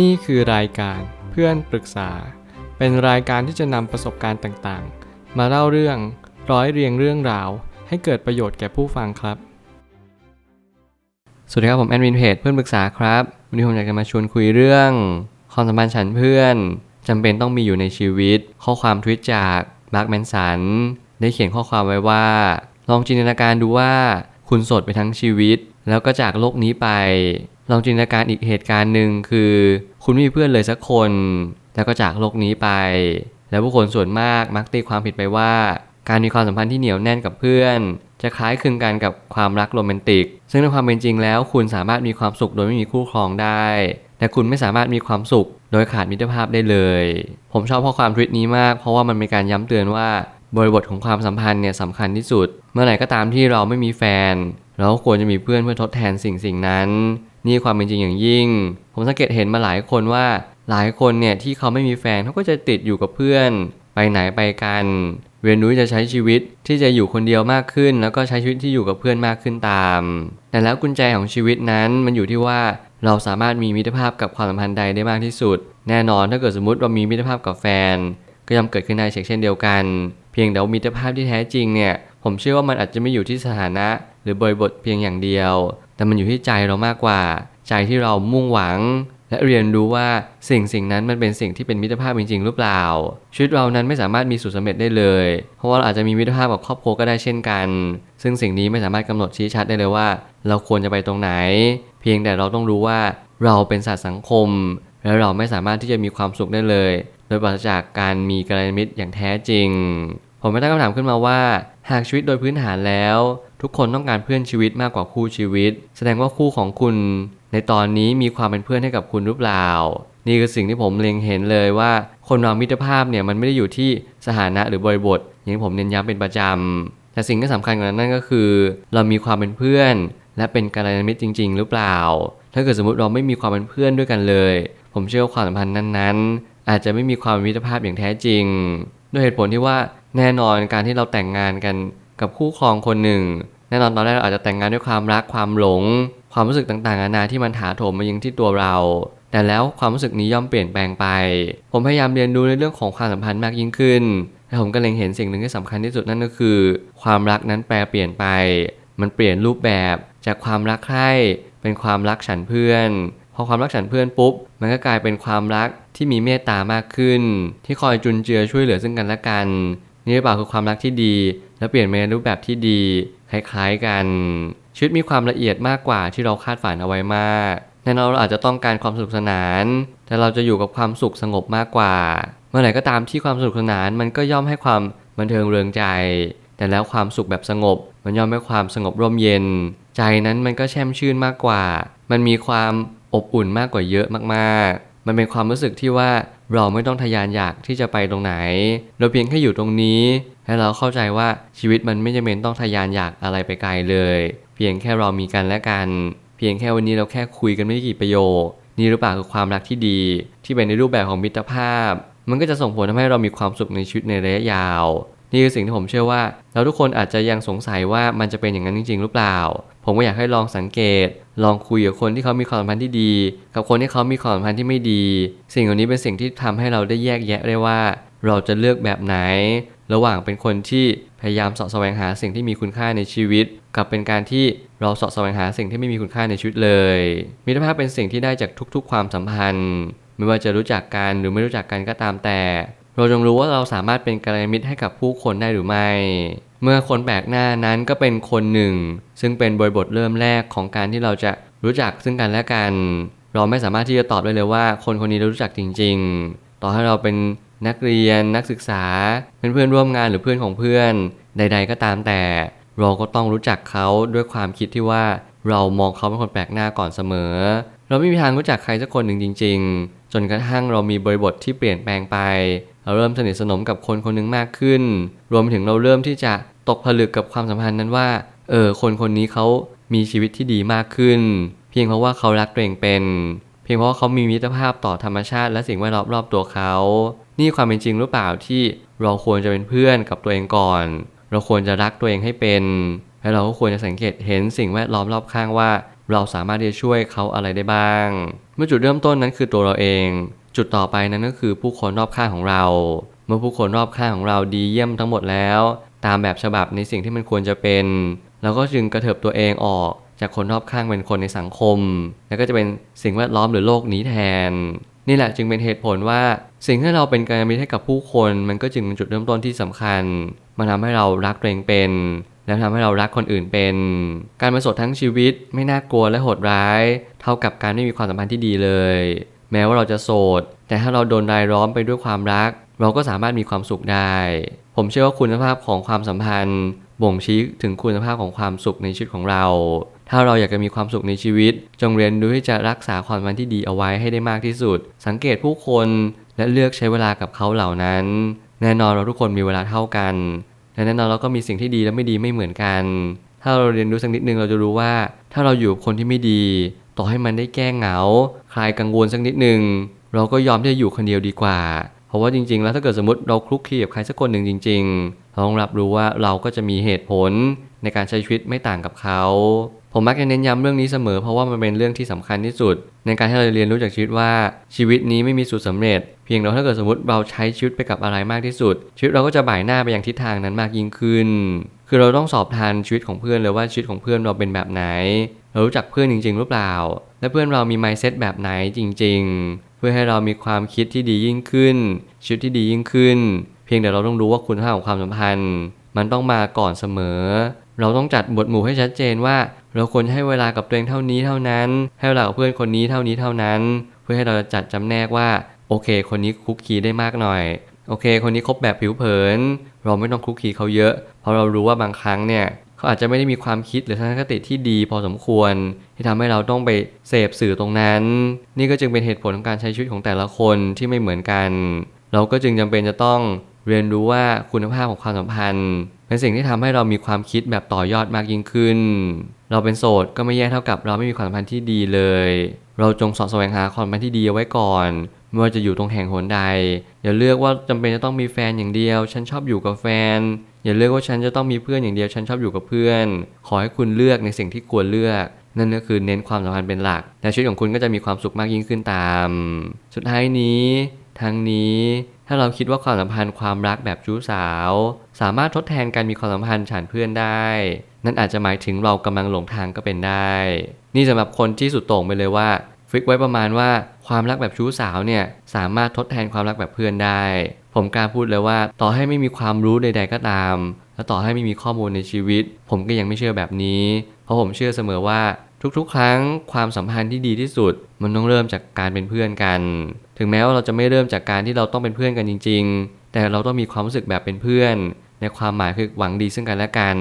นี่คือรายการเพื่อนปรึกษา เป็นรายการที่จะนำประสบการณ์ต่างๆ มาเล่าเรื่องร้อยเรียงเรื่องราว ให้เกิดประโยชน์แก่ผู้ฟังครับ สวัสดีครับผมแอดมินเพจเพื่อนปรึกษาครับวันนี้ผมอยากจะมาชวนคุยเรื่องความสัมพันธ์ฉันเพื่อนจำเป็นต้องมีอยู่ในชีวิต ข้อความทวิตจากมาร์คแมนสันได้เขียนข้อความไว้ว่า ลองจินตนาการดูว่าคุณโสดไปทั้งชีวิต แล้วก็จากโลกนี้ไป ลองจินตนาการอีกเหตุการณ์หนึ่งคือ คุณไม่มีเพื่อนเลยสักคน แล้วก็จากโลกนี้ไป แล้วผู้คนส่วนมากมักตีความผิดไปว่า การมีความสัมพันธ์ที่เหนียวแน่นกับเพื่อน จะคล้ายคลึงกันกับความรักโรแมนติก ซึ่งในความเป็นจริงแล้ว คุณสามารถมีความสุขโดยไม่มีคู่ครองได้ แต่คุณไม่สามารถมีความสุข โดยขาดมิตรภาพได้เลย ผมชอบข้อความทวิตนี้มาก เพราะว่ามันเป็นการย้ำเตือนว่าบริบทของความสัมพันธ์เนี่ยสำคัญที่สุด เมื่อไหร่ก็ตามที่เราไม่มีแฟน เราก็ควรจะมีเพื่อนเพื่อทดแทนสิ่งสิ่งนั้น นี่ความเป็นจริงอย่างยิ่ง ผมสังเกตเห็นมาหลายคนว่าหลายคนเนี่ยที่เขาไม่มีแฟนเขาก็จะติดอยู่กับเพื่อน ไปไหนไปกัน เรียนรู้จะใช้ชีวิตที่จะอยู่คนเดียวมากขึ้น แล้วก็ใช้ชีวิตที่อยู่กับเพื่อนมากขึ้นตาม แต่แล้วกุญแจของชีวิตนั้นมันอยู่ที่ว่าเราสามารถมีมิตรภาพกับความสัมพันธ์ใดได้มากที่สุด แน่นอนถ้าเกิดสมมติเรามีมิตรภาพกับแฟน ก็ย่อมเกิดขึ้นได้เช่นเดียวกัน เพียงแต่ว่ามิตรภาพที่แท้จริงเนี่ยผมเชื่อว่ามันอาจจะไม่อยู่ที่สถานะ หรือบริบทเพียงอย่างเดียว แต่มันอยู่ที่ใจเรามากกว่า ใจที่เรามุ่งหวัง และเรียนรู้ว่าสิ่งสิ่งนั้นมันเป็นสิ่งที่เป็นมิตรภาพจริงๆหรือเปล่า ชีวิตเรานั้นไม่สามารถมีสูตรสำเร็จได้เลย เพราะว่าเราอาจจะมีมิตรภาพกับครอบครัวก็ได้เช่นกัน ซึ่งสิ่งนี้ไม่สามารถกำหนดชี้ชัดได้เลยว่า เราควรจะไปตรงไหน เพียงแต่เราต้องรู้ว่าเราเป็นสัตว์สังคม และเราไม่สามารถที่จะมีความสุขได้เลย โดยปราศจากการมีกัลยาณมิตรอย่างแท้จริง ผมไม่ตั้งคำถามขึ้นมาว่า หากชีวิตโดยพื้นฐานแล้ว ทุกคนต้องการเพื่อนชีวิตมากกว่าคู่ชีวิต แสดงว่าคู่ของคุณ ในตอนนี้มีความเป็นเพื่อนให้กับคุณหรือเปล่า นี่คือสิ่งที่ผมเล็งเห็นเลยว่า คนเรามิตรภาพเนี่ยมันไม่ได้อยู่ที่สถานะหรือบริบท อย่างที่ผมเน้นย้ำเป็นประจำแต่สิ่งที่สำคัญกว่านั้นก็คือ เรามีความเป็นเพื่อน และเป็นกัลยาณมิตรจริง ๆ หรือเปล่า ถ้าเกิดสมมติเราไม่มีความเป็นเพื่อนด้วยกันเลย ผมเชื่อว่าความสัมพันธ์นั้นๆ อาจจะไม่มีความมิตรภาพอย่างแท้จริง ด้วยเหตุผลที่ว่าแน่นอนการที่เราแต่งงานกันกับคู่ครองคนหนึ่ง แน่นอนตอนแรกเราอาจจะแต่งงานด้วยความรักความหลง ความรู้สึกต่างๆนานาที่มันถาโถมมายังที่ตัวเรา แต่แล้วความรู้สึกนี้ย่อมเปลี่ยนแปลงไป ผมพยายามเรียนรู้ในเรื่องของความสัมพันธ์มากยิ่งขึ้นและผมก็เล็งเห็นสิ่งหนึ่งที่สำคัญที่สุดนั่นก็คือ ความรักนั้นแปลเปลี่ยนไป มันเปลี่ยนรูปแบบจากความรักใคร่เป็นความรักฉันเพื่อนพอความรักฉันเพื่อนปุ๊บ มันก็กลายเป็นความรักที่มีเมตตามากขึ้น ที่คอยจุนเจือช่วยเหลือซึ่งกันและกัน นี่หรือเปล่าคือความรักที่ดี และเปลี่ยนไปในรูปแบบที่ดีคล้ายๆกันชีวิตมีความละเอียดมากกว่าที่เราคาดฝันเอาไว้มากแน่นอนเราอาจจะต้องการความสนุกสนาน แต่เราจะอยู่กับความสุขสงบมากกว่า เมื่อไหร่ก็ตามที่ความสนุกสนานมันก็ย่อมให้ความบันเทิงเริงใจ แต่แล้วความสุขแบบสงบ มันย่อมให้ความสงบร่มเย็น ใจนั้นมันก็แช่มชื่นมากกว่า มันมีความอบอุ่นมากกว่าเยอะมากๆ มันเป็นความรู้สึกที่ว่า เราไม่ต้องทยานอยากที่จะไปตรงไหน เราเพียงแค่อยู่ตรงนี้ให้เราเข้าใจว่าชีวิตมันไม่จำเป็นต้องทยานอยากอะไรไปไกลเลย เพียงแค่เรามีกันและกัน เพียงแค่วันนี้เราแค่คุยกันไม่กี่ประโยค นี่หรือเปล่าคือความรักที่ดี ที่เป็นในรูปแบบของมิตรภาพ มันก็จะส่งผลทำให้เรามีความสุขในชีวิตในระยะยาว นี่คือสิ่งที่ผมเชื่อว่า เราทุกคนอาจจะยังสงสัยว่ามันจะเป็นอย่างนั้นจริง ๆ หรือเปล่า ผมก็อยากให้ลองสังเกต ลองคุยกับคนที่เขามีความสัมพันธ์ที่ดี กับคนที่เขามีความสัมพันธ์ที่ไม่ดี สิ่งเหล่านี้เป็นสิ่งที่ทำให้เราได้แยกแยะได้ว่า เราจะเลือกแบบไหน ระหว่างเป็นคนที่พยายามเสาะแสวงหาสิ่งที่มีคุณค่าในชีวิต กับเป็นการที่เราเสาะแสวงหาสิ่งที่ไม่มีคุณค่าในชีวิตเลย มิตรภาพเป็นสิ่งที่ได้จากทุก ๆ ความสัมพันธ์ ไม่ว่าจะรู้จักกันหรือไม่รู้จักกันก็ตามแต่ เราจงรู้ว่าเราสามารถเป็นกัลยาณมิตรให้กับผู้คนได้หรือไม่ เมื่อคนแปลกหน้านั้นก็เป็นคนหนึ่ง ซึ่งเป็นบริบทเริ่มแรกของการที่เราจะรู้จักซึ่งกันและกัน เราไม่สามารถที่จะตอบได้เลยว่า คนคนนี้เรารู้จักจริง ๆ ต่อให้เราเป็นนักเรียนนักศึกษาเป็นเพื่อนร่วมงานหรือเพื่อนของเพื่อน ใด ๆ ก็ตามแต่ เราก็ต้องรู้จักเขาด้วยความคิดที่ว่าเรามองเขาเป็นคนแปลกหน้าก่อนเสมอ เราไม่มีทางรู้จักใครสักคนหนึ่งจริง ๆ จนกระทั่งเรามีบริบทที่เปลี่ยนแปลงไป เราเริ่มสนิทสนมกับคนคนหนึ่งมากขึ้น รวมไปถึงเราเริ่มที่จะตกผลึกกับความสัมพันธ์นั้นว่า เออ คนคนนี้เขามีชีวิตที่ดีมากขึ้น เพียงเพราะว่าเขารักตัวเองเป็น เพียงเพราะว่าเขามีมิตรภาพต่อธรรมชาติ และสิ่งแวดล้อมรอบตัวเขา นี่ความเป็นจริงหรือเปล่าที่เราควรจะเป็นเพื่อนกับตัวเองก่อน เราควรจะรักตัวเองให้เป็น และเราก็ควรจะสังเกตเห็นสิ่งแวดล้อมรอบข้างว่า เราสามารถที่จะช่วยเขาอะไรได้บ้าง เมื่อจุดเริ่มต้นนั้นคือตัวเราเอง จุดต่อไปนั้นก็คือผู้คนรอบข้างของเรา เมื่อผู้คนรอบข้างของเราดีเยี่ยมทั้งหมดแล้ว ตามแบบฉบับในสิ่งที่มันควรจะเป็นเราก็จึงกระเถิบตัวเองออกจากคนรอบข้างเป็นคนในสังคม แล้วก็จะเป็นสิ่งแวดล้อมหรือโลกนี้แทน นี่แหละจึงเป็นเหตุผลว่า สิ่งที่เราเป็นการมิตรให้กับผู้คน มันก็จึงเป็นจุดเริ่มต้นที่สำคัญมันทำให้เรารักตัวเองเป็น แล้วทำให้เรารักคนอื่นเป็น การมาสดทั้งชีวิตไม่น่ากลัวและโหดร้าย เท่ากับการไม่มีความสัมพันธ์ที่ดีเลย แม้ว่าเราจะโสด แต่ถ้าเราโดนรายล้อมไปด้วยความรัก เราก็สามารถมีความสุขได้ ผมเชื่อว่าคุณภาพของความสัมพันธ์ บ่งชี้ถึงคุณภาพของความสุขในชีวิตของเรา ถ้าเราอยากจะมีความสุขในชีวิต จงเรียนรู้ที่จะรักษาความมันที่ดีเอาไว้ให้ได้มากที่สุด สังเกตผู้คนและเลือกใช้เวลากับเขาเหล่านั้น แน่นอนเราทุกคนมีเวลาเท่ากันและแน่นอนเราก็มีสิ่งที่ดีและไม่ดีไม่เหมือนกัน ถ้าเราเรียนรู้สักนิดนึงเราจะรู้ว่า ถ้าเราอยู่กับคนที่ไม่ดี ต่อให้มันได้แก้เหงา คลายกังวลสักนิดนึงเราก็ยอมที่จะอยู่คนเดียวดีกว่า เพราะว่าจริง ๆ แล้วถ้าเกิดสมมติเราคลุกคลีกับใครสักคนหนึ่งจริง ๆ เราต้องรับรู้ว่าเราก็จะมีเหตุผลในการใช้ชีวิตไม่ต่างกับเขาผมมักจะเน้นย้ำเรื่องนี้เสมอเพราะว่ามันเป็นเรื่องที่สำคัญที่สุด ในการที่เราเรียนรู้จากชีวิตว่าชีวิตนี้ไม่มีสูตรสาเร็จ เพียงแต่ถ้าเกิดสมมติเราใช้ชีวิตไปกับอะไรมากที่สุด ชีวิตเราก็จะบ่ายหน้าไปอย่างทิศทางนั้นมากยิ่งขึ้น คือเราต้องสอบทานชีวิตของเพื่อนเลยว่าชีวิตของเพื่อนเราเป็นแบบไหน เรารู้จักเพื่อนจริง ๆ หรือเปล่า และเพื่อนเรามี mindset แบบไหนจริง ๆ เพื่อให้เรามีความคิดที่ดียิ่งขึ้นชีวิตที่ดียิ่งขึ้น เพียงแต่เราต้องรู้ว่าคุณค่าของความสัมพันธ์ มันต้องมาก่อนเสมอ เราต้องจัดบทหมู่ให้ชัดเจนว่า เราควรให้เวลากับตัวเองเท่านี้เท่านั้น ให้เวลากับเพื่อนคนนี้เท่านี้เท่านั้น เพื่อให้เราจัดจำแนกว่าโอเค คนนี้คุกคีได้มากหน่อย โอเค คนนี้คบแบบผิวเผิน เราไม่ต้องคุกคีเขาเยอะ เพราะเรารู้ว่าบางครั้งเนี่ยเขาอาจจะไม่ได้มีความคิดหรือทัศนคติที่ดีพอสมควร ที่ทำให้เราต้องไปเสพสื่อตรงนั้น นี่ก็จึงเป็นเหตุผลของการใช้ชีวิตของแต่ละคนที่ไม่เหมือนกัน เราก็จึงจำเป็นจะต้องเรียนรู้ว่าคุณภาพของความสัมพันธ์ เป็นสิ่งที่ทำให้เรามีความคิดแบบต่อยอดมากยิ่งขึ้น เราเป็นโสดก็ไม่แย่เท่ากับเราไม่มีความสัมพันธ์ที่ดีเลย เราจงสอดแสวงหาความสัมพันธ์ที่ดีเอาไว้ก่อน ไม่ว่าจะอยู่ตรงแห่งหนใด อย่าเลือกว่าจำเป็นจะต้องมีแฟนอย่างเดียว ฉันชอบอยู่กับแฟน อย่าเลือกว่าฉันจะต้องมีเพื่อนอย่างเดียว ฉันชอบอยู่กับเพื่อน ขอให้คุณเลือกในสิ่งที่ควรเลือก นั่นก็คือเน้นความสัมพันธ์เป็นหลัก และชีวิตของคุณก็จะมีความสุขมากยิ่งขึ้นตาม สุดท้ายนี้ ทั้งนี้ถ้าเราคิดว่าความสัมพันธ์ความรักแบบชู้สาว สามารถทดแทนการมีความสัมพันธ์ฉันเพื่อนได้ นั่นอาจจะหมายถึงเรากำลังหลงทางก็เป็นได้ นี่สำหรับคนที่สุดโต่งไปเลยว่า ฟิกไว้ประมาณว่าความรักแบบชู้สาวเนี่ยสามารถทดแทนความรักแบบเพื่อนได้ ผมกล้าพูดเลยว่า ต่อให้ไม่มีความรู้ใด ๆก็ตาม และต่อให้ไม่มีข้อมูลในชีวิต ผมก็ยังไม่เชื่อแบบนี้ เพราะผมเชื่อเสมอว่าทุกๆ ครั้งความสัมพันธ์ที่ดีที่สุด มันต้องเริ่มจากการเป็นเพื่อนกัน ถึงแม้ว่าเราจะไม่เริ่มจากการที่เราต้องเป็นเพื่อนกันจริง ๆ แต่เราต้องมีความรู้สึกแบบเป็นเพื่อน ในความหมายคือหวังดีซึ่งกันและกัน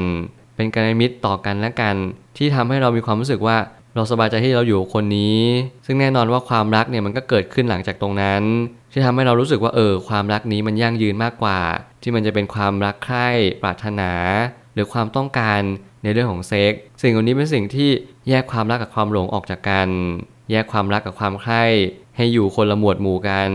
เป็นการมิตรต่อกันและกัน ที่ทำให้เรามีความรู้สึกว่า เราสบายใจที่เราอยู่คนนี้ ซึ่งแน่นอนว่าความรักเนี่ยมันก็เกิดขึ้นหลังจากตรงนั้น ที่ทำให้เรารู้สึกว่าเออความรักนี้มันยั่งยืนมากกว่า ที่มันจะเป็นความรักใคร่ปรารถนา หรือความต้องการในเรื่องของเซ็กสิ่งเหล่านี้เป็นสิ่งที่แยกความรักกับความหลงออกจากกัน แยกความรักกับความใคร่ให้อยู่คนละหมวดหมู่กัน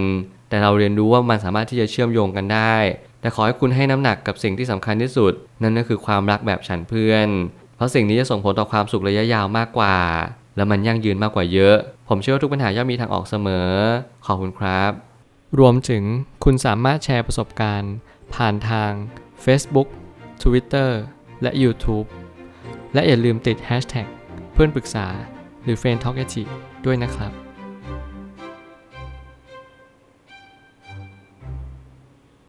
แต่เราเรียนรู้ว่ามันสามารถที่จะเชื่อมโยงกันได้ แต่ขอให้คุณให้น้ำหนักกับสิ่งที่สำคัญที่สุด นั่นก็คือความรักแบบฉันเพื่อน เพราะสิ่งนี้จะส่งผลต่อความสุขระยะยาวมากกว่า และมันยั่งยืนมากกว่าเยอะ ผมเชื่อว่าทุกปัญหาย่อมมีทางออกเสมอ ขอบคุณครับ รวมถึงคุณสามารถแชร์ประสบการณ์ ผ่านทาง Facebook Twitter และ YouTube และอย่าลืมติด Hashtag เพื่อนปรึกษาหรือ f r ร e n d Talk ด้วยนะครับ